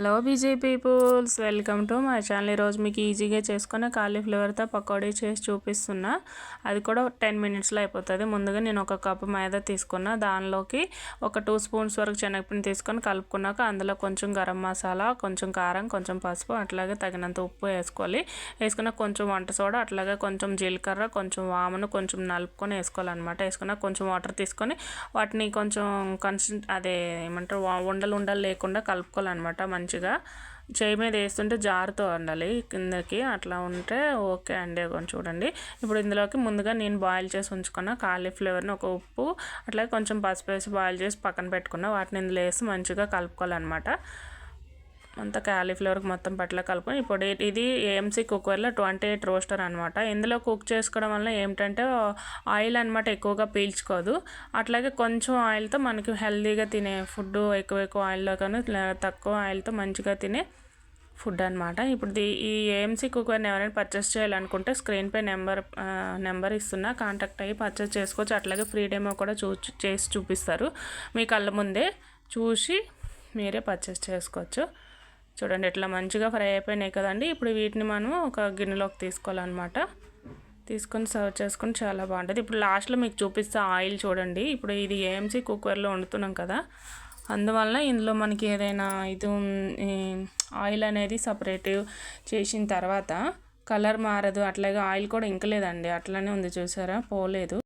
Hello బీజే peoples welcome to my channel ఈరోజు మీకు ఈజీగా చేసుకున్న కాలీఫ్లవర్తో పకోడీ చేసి చూపిస్తున్నా. అది కూడా టెన్ మినిట్స్లో అయిపోతుంది. ముందుగా నేను ఒక కప్పు మైదా తీసుకున్నా. దానిలోకి ఒక టూ స్పూన్స్ వరకు శనగపిండి తీసుకొని కలుపుకున్నాక అందులో కొంచెం గరం మసాలా కొంచెం కారం కొంచెం పసుపు అట్లాగే తగినంత ఉప్పు వేసుకోవాలి. వేసుకున్న కొంచెం వంట సోడా అట్లాగే కొంచెం జీలకర్ర కొంచెం వామను కొంచెం నలుపుకొని వేసుకోవాలన్నమాట. వేసుకున్న కొంచెం వాటర్ తీసుకొని వాటిని కొంచెం కన్సన్ అదే ఏమంటారు ఉండలు ఉండలు లేకుండా కలుపుకోవాలన్నమాట. మంచిగా చేయి మీద వేస్తుంటే జారుతూ ఉండాలి. కిందకి అట్లా ఉంటే ఓకే అండి. కొంచెం చూడండి. ఇప్పుడు ఇందులోకి ముందుగా నేను బాయిల్ చేసి ఉంచుకున్న కాలీఫ్లవర్ని ఒక ఉప్పు అట్లాగే కొంచెం పసుపు వేసి బాయిల్ చేసి పక్కన పెట్టుకున్న వాటిని ఇందులో వేసి మంచిగా కలుపుకోవాలన్నమాట. అంతా క్యాలీఫ్లవర్కి మొత్తం పట్ల కలుపుకొని ఇప్పుడు ఇది ఏఎంసీ కుక్కర్లో ట్వంటీ ఎయిట్ రోస్టర్ అనమాట ఇందులో కుక్ చేసుకోవడం వల్ల ఏమిటంటే ఆయిల్ అనమాట ఎక్కువగా పీల్చుకోదు. అట్లాగే కొంచెం ఆయిల్తో మనకి హెల్తీగా తినే ఫుడ్ ఎక్కువ ఎక్కువ ఆయిల్లో కానీ తక్కువ ఆయిల్తో మంచిగా తినే ఫుడ్ అనమాట ఇప్పుడు ఈ ఏఎంసీ కుక్కర్ని ఎవరైనా పర్చేస్ చేయాలనుకుంటే స్క్రీన్ పై నెంబర్ నెంబర్ ఇస్తున్నా కాంటాక్ట్ అయ్యి పర్చేస్ చేసుకోవచ్చు. అట్లాగే ఫ్రీ డెమో కూడా చూ చేసి చూపిస్తారు. మీ కళ్ళ ముందే చూసి మీరే పర్చేస్ చేసుకోవచ్చు. చూడండి ఇట్లా మంచిగా ఫ్రై అయిపోయినాయి కదండి. ఇప్పుడు వీటిని మనం ఒక గిన్నెలోకి తీసుకోవాలన్నమాట. తీసుకొని సర్వ్ చేసుకొని చాలా బాగుంటుంది. ఇప్పుడు లాస్ట్లో మీకు చూపిస్తే ఆయిల్ చూడండి. ఇప్పుడు ఇది ఏఎంసీ కుక్కర్లో వండుతున్నాం కదా. అందువల్ల ఇందులో మనకి ఏదైనా ఇది ఆయిల్ అనేది సపరేట్ చేసిన తర్వాత కలర్ మారదు. అట్లాగే ఆయిల్ కూడా ఇంకలేదండి అట్లనే ఉంది చూసారా? పోలేదు.